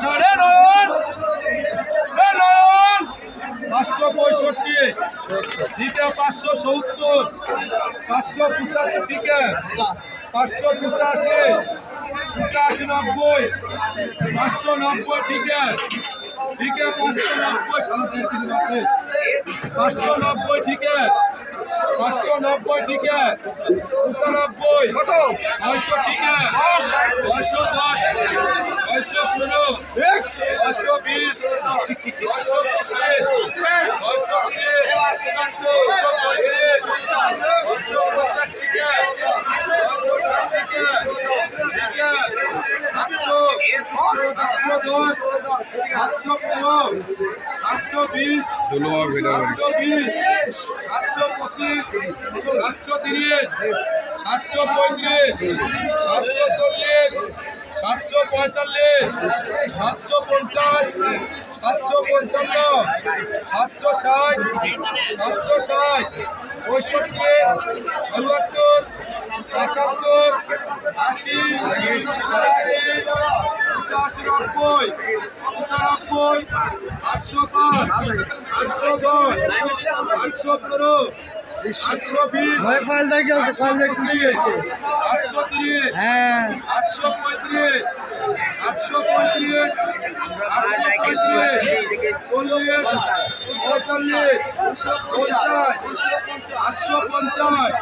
সাড়ে নয়ন। নয়ন। পাঁচশো পঁয়ষট্টি। ঠিক পাঁচশো সত্তর। পাঁচশো পঁচাত্তর ঠিক পাঁচশো পঁচাশি। পঁচাশি নব্বই। পাঁচশো নব্বই ঠিক আছে পাঁচশো নব্বই সাড়ে কেজি নব্বই পাঁচশো নব্বই ঠিক পাঁচশো নব্বই ঠিক পঁচানব্বই। নয়শো ঠিক নয়শো ষোলো নয়শো বিশ নয়শো নয়শো তিরিশ নয়শো পঞ্চাশ আছে নয়শো ষাট আছে সাতশো সাতশো দশ সাতশো পনেরো সাতশো বিশ সাতশো বিশ সাতশো পঁচিশ, সাতশো তিরিশ, সাতশো পঁয়ত্রিশ, সাতশো সাতশো পঁয়তাল্লিশ, সাতশো পঞ্চাশ, সাতশো পঞ্চান্ন, সাতশো ষাট সাতশো ষাট পঁয়ষট্টি ষোলোত্তর একাত্তর আশি, পঁচাশি পঁচাশি, নব্বই পঁচানব্বই আটশো পাঁচ, আটশো দশ, আটশো পনেরো আটশো বিশ কল দেখে আটশো তিরিশ হ্যাঁ। আটশো পঁয়ত্রিশ আটশো পঁয়ত্রিশ আটশো পঁয়ত্রিশ চল্লিশ পঁয়তাল্লিশ পঞ্চাশ আটশো পঞ্চাশ।